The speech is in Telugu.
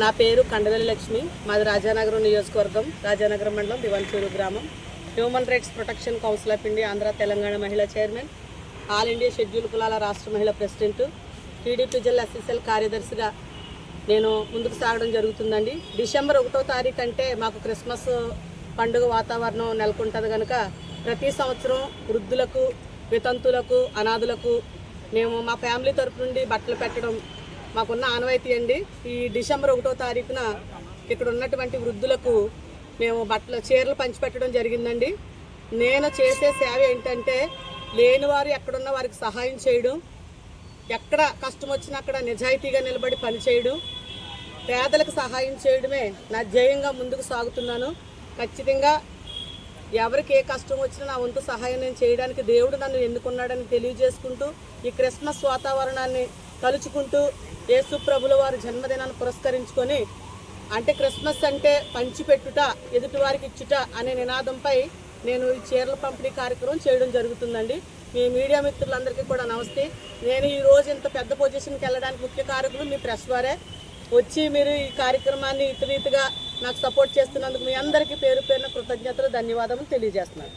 నా పేరు కండవెల్లి లక్ష్మి. మాది రాజానగరం నియోజకవర్గం రాజానగరం మండలం దివంచూరు గ్రామం. Human rights protection council of India Andhra Telangana మహిళా చైర్మన్ ఆల్ ఇండియా షెడ్యూల్ కులాల రాష్ట్ర మహిళా ప్రెసిడెంట్ టీడీపీ జిల్లా ఎస్ఎస్ఎల్ కార్యదర్శిగా నేను ముందుకు సాగడం జరుగుతుందండి. డిసెంబర్ ఒకటో తారీఖు అంటే మాకు క్రిస్మస్ పండుగ వాతావరణం నెలకొంటుంది కనుక ప్రతి సంవత్సరం వృద్ధులకు వితంతులకు అనాథులకు మేము మా ఫ్యామిలీ తరపు నుండి బట్టలు పెట్టడం మాకున్న ఆనవాయితీ అండి. ఈ డిసెంబర్ ఒకటో తారీఖున ఇక్కడ ఉన్నటువంటి వృద్ధులకు మేము బట్టలు చీరలు పంచిపెట్టడం జరిగిందండి. నేను చేసే సేవ ఏంటంటే లేని వారు ఎక్కడున్న వారికి సహాయం చేయడం ఎక్కడ కష్టం వచ్చినా అక్కడ నిజాయితీగా నిలబడి పనిచేయడం పేదలకు సహాయం చేయడమే నా ధ్యేయంగా ముందుకు సాగుతున్నాను. ఖచ్చితంగా ఎవరికి ఏ కష్టం వచ్చినా నా వంతు సహాయం నేను చేయడానికి దేవుడు నన్ను ఎన్నుకున్నాడని తెలియజేసుకుంటూ ఈ క్రిస్మస్ వాతావరణాన్ని తలుచుకుంటూ యేసు ప్రభుల వారి జన్మదినాన్ని పురస్కరించుకొని అంటే క్రిస్మస్ అంటే పంచిపెట్టుట ఎదుటివారికి ఇచ్చుట అనే నినాదంపై నేను ఈ చీరల పంపిణీ కార్యక్రమం చేయడం జరుగుతుందండి. మీ మీడియా మిత్రులందరికీ కూడా నమస్తే. నేను ఈ రోజు ఇంత పెద్ద పొజిషన్కి వెళ్ళడానికి ముఖ్య కారకులు మీ ప్రెస్ వారే. వచ్చి మీరు ఈ కార్యక్రమాన్ని ఇతరీతిగా నాకు సపోర్ట్ చేస్తున్నందుకు మీ అందరికీ పేరు పేరున కృతజ్ఞతలు ధన్యవాదాలు తెలియజేస్తున్నాను.